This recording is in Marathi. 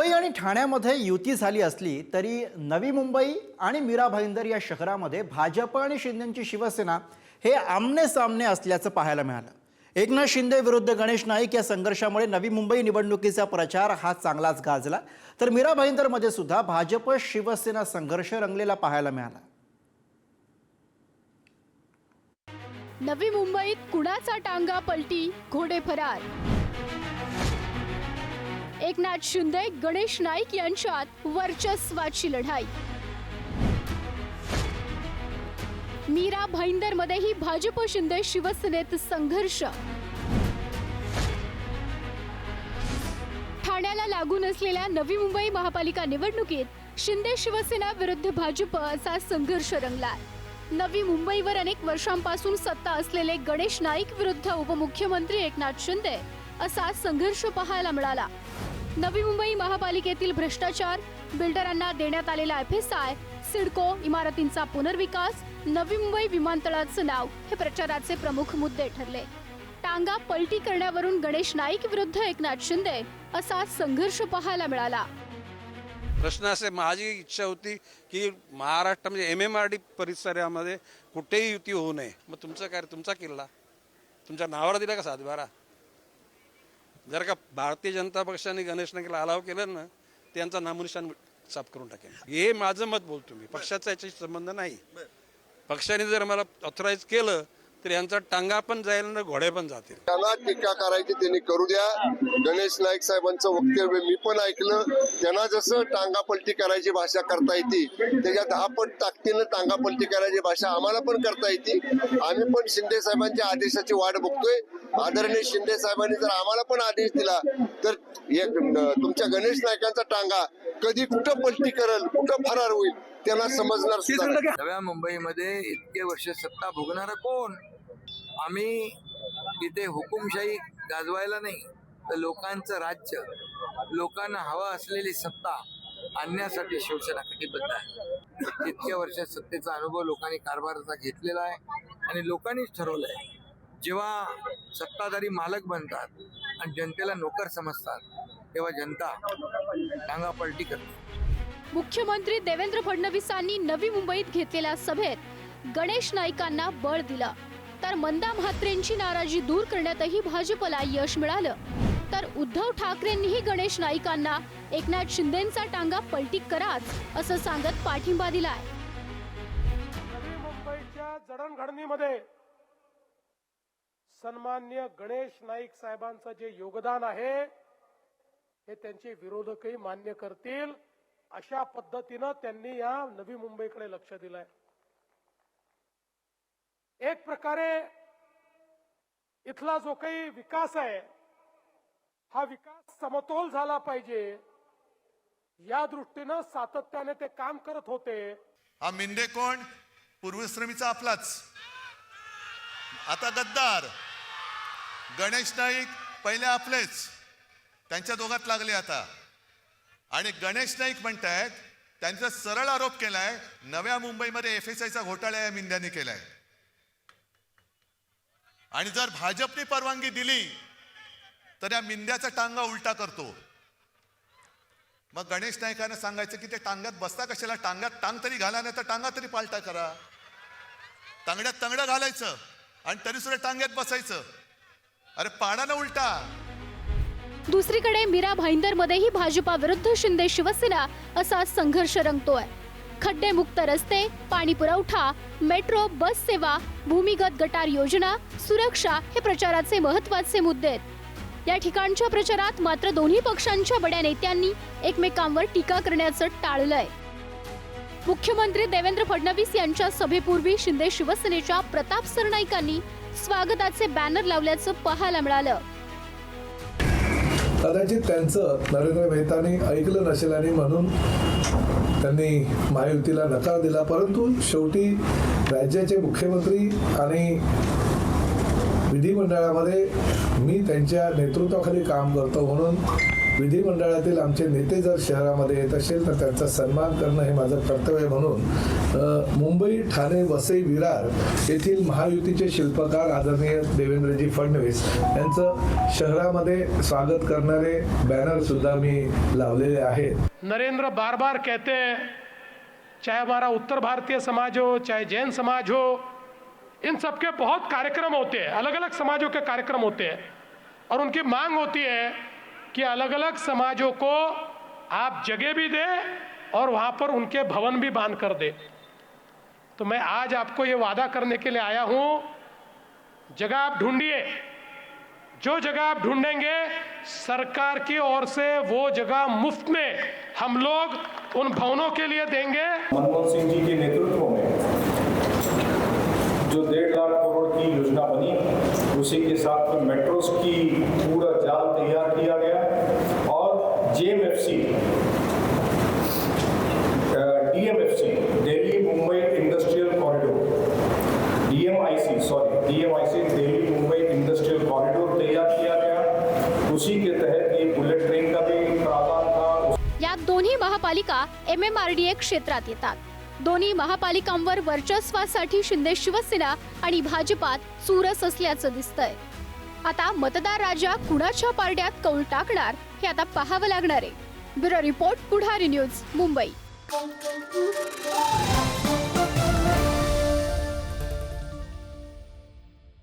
मुंबई आणि ठाण्यामध्ये युती झाली असली तरी नवी मुंबई आणि मीरा भाईंदर या शहरामध्ये भाजप आणि शिंदेची शिवसेना हे आमने सामने असल्याचं पाहायला मिळालं. एकनाथ शिंदे विरुद्ध गणेश नाईक या संघर्षामुळे नवी मुंबई निवडणुकीचा प्रचार हा चांगलाच गाजला. तर मीरा भाईंदरमध्ये सुद्धा भाजप शिवसेना संघर्ष रंगलेला पाहायला मिळाला. नवी मुंबईत कुणाचा टांगा पलटी? घोडे फरार एकनाथ शिंदे गणेश नाईक यांच्यात वर्चस्वाची लढाई. मीरा भाईंदरमध्येही भाजप शिंदे शिवसेनेत संघर्ष. ठाण्याला लागून असलेल्या नवी मुंबई महापालिका निवडणुकीत शिंदे शिवसेना विरुद्ध भाजप असा संघर्ष रंगला नवी मुंबईवर अनेक वर्षांपासून सत्ता असलेले गणेश नाईक विरुद्ध उपमुख्यमंत्री एकनाथ शिंदे असा संघर्ष पाहायला मिळाला. नवी मुंबई महापालिकेतील भ्रष्टाचार. बिल्डरांना देण्यात आलेला एफ एस आय सिडको इमारतींचा पुनर्विकास नवी मुंबई विमानतळाचं नाव हे प्रचाराचे प्रमुख मुद्दे ठरले. टांगा पलटी करण्यावरून गणेश नाईक विरुद्ध एकनाथ शिंदे असा संघर्ष पाहायला मिळाला. प्रश्न असे माझी इच्छा होती की महाराष्ट्र म्हणजे एम एम आर डी परिसरामध्ये कुठेही युती होऊ नये. मग तुमचं काय तुमचा किल्ला? तुमच्या नावावर दिला का सातबारा? जर का भारतीय जनता पक्षाने गणेश नाईकला अलाव केलं ना त्यांचा नामनिशान साफ करून टाकेन. हे माझं मत बोलतो मी. पक्षाचा याच्याशी संबंध नाही. पक्षाने जर मला ऑथराईज केलं तर यांचा टांगा पण जाईल ना घोडे पण जातील. त्यांना टीका करायची त्यांनी करू द्या. गणेश नाईक साहेबांचं वक्तव्य मी पण ऐकलं. त्यांना जसं टांगापलटी करायची भाषा करता येते त्याच्या दहा पट ताकदीनं टांगापलटी करायची भाषा आम्हाला पण करता येते. आम्ही पण शिंदे साहेबांच्या आदेशाची वाट बघतोय. आदरणीय शिंदे साहेबांनी जर आम्हाला पण आदेश दिला तर एक तुमच्या गणेश नाईकांचा टांगा कधी कुठं पलटी करल कुठं फरार होईल त्यांना समजणार. नव्या मुंबईमध्ये इतके वर्ष सत्ता भोगणारा कोण? आम्ही इथे हुकुमशाही गाजवायला नाही तर लोकांचं राज्य लोकांना हवा असलेली सत्ता आणण्यासाठी शिवसेना कटिबद्ध आहे. इतक्या वर्षात सत्तेचा अनुभव लोकांनी कारभाराचा घेतलेला आहे आणि लोकांनीच ठरवलं आहे जेव्हा सत्ताधारी मालक बनतात आणि जनतेला नोकर समजतात तेव्हा जनता डांगापलटी करते. मुख्यमंत्री देवेंद्र फडणवीसांनी नवी मुंबईत घेतलेल्या सभेत गणेश नाईकांना बळ दिलं. तर मंदा म्हात्रेंची नाराजी दूर करण्यातही भाजपला यश मिळालं. तर उद्धव ठाकरेंनीही गणेश नाईकांना एकनाथ शिंदेंचा टांगा पलटी कराच असं सांगत पाठिंबा दिलाय. नवी मुंबईच्या जडणघडणीमध्ये सन्मान्य गणेश नाईक साहेबांचं जे योगदान आहे हे त्यांचे विरोधकही मान्य करतील अशा पद्धतीनं त्यांनी या नवी मुंबईकडे लक्ष दिलंय. एक प्रकारे इथला जो काही विकास आहे हा विकास समतोल झाला पाहिजे. या दृष्टीनं सातत्याने ते काम करत होते. हा मिंदे कोण? पूर्वश्रमीचा आपलाच. आता गद्दार. गणेश नाईक पहिले आपलेच. त्यांच्या दोघात लागले आता. आणि गणेश नाईक म्हणतायत त्यांचा सरळ आरोप केलाय नव्या मुंबईमध्ये एफ एस आयचा घोटाळा या मिंद्यांनी केलाय. आणि जर भाजपने परवानगी दिली तर या मिंद्याचा टांगा उलटा करतो. मग गणेश नायकानं सांगायचं की ते टांग्यात बसता कशाला? टांग्यात टांग तरी घाला नाही तर टांगा तरी पालटा करा. तांगड्यात तांगडं घालायचं आणि तरी सुद्धा टांग्यात बसायचं. अरे पाडानं उलटा. दुसरीकडे मीरा भाईंदरमध्येही भाजपा विरुद्ध शिंदे शिवसेना असा संघर्ष रंगतोय. खड्डेमुक्त रस्ते पाणी पुरवठा मेट्रो बस सेवा भूमिगत गटार योजना सुरक्षा हे प्रचाराचे महत्त्वाचे मुद्दे आहेत. या ठिकाणच्या प्रचारात मात्र दोन्ही पक्षांच्या बड्या नेत्यांनी एकमेकांवर टीका करण्याचं टाळलंय. मुख्यमंत्री देवेंद्र फडणवीस यांच्या सभेपूर्वी शिंदे शिवसेनेच्या प्रताप सरनाईकांनी स्वागताचे बॅनर लावल्याचं पाहायला मिळालं. कदाचित त्यांचं नरेंद्र मेहतानी ऐकलं नसेल आणि म्हणून त्यांनी महायुतीला नकार दिला. परंतु शेवटी राज्याचे मुख्यमंत्री आणि विधिमंडळामध्ये मी त्यांच्या नेतृत्वाखाली काम करतो म्हणून विधिमंडळातील आमचे नेते जर शहरामध्ये येत असेल तर त्यांचा सन्मान करणं हे माझं कर्तव्य म्हणून मुंबई ठाणे वसई विरार येथील महायुतीचे शिल्पकार आदरणीय देवेंद्रजी फडणवीस यांचं शहरामध्ये स्वागत करणारे बॅनर सुद्धा मी लावलेले आहेत. नरेंद्र बार बार कहते हैं चाहे हमारा उत्तर भारतीय समाज हो चाहे जैन समाज हो इन सबके बहुत कार्यक्रम होते हैं अलग अलग समाजों के कार्यक्रम होते हैं और उनकी मांग होती है कि अलग अलग समाजों को आप जगह भी दें और वहाँ पर उनके भवन भी बाँध कर दे। तो मैं आज आपको ये वादा करने के लिए आया हूँ। जगह आप ढूंढिए। जो जगह आप ढूंढेंगे, सरकार की ओर से वो जगह मुफ़्त में हम लोग उन भवनों के लिए देंगे। मनमोहन सिंह जी के नेतृत्व में जो डेढ़ लाख करोड़ की योजना बनी, उसी के साथ में मेट्रोस दोन्ही महापालिका M M R D A क्षेत्रात येतात. दोन्ही महापालिकांवर वर्चस्वासाठी शिंदे शिवसेना आणि भाजपात चुरस असल्याचं दिसतंय. आता मतदार राजा कुणाच्या पारड्यात कौल टाकणार हे आता पाहावं लागणार आहे. Bureau report Pudhari news Mumbai.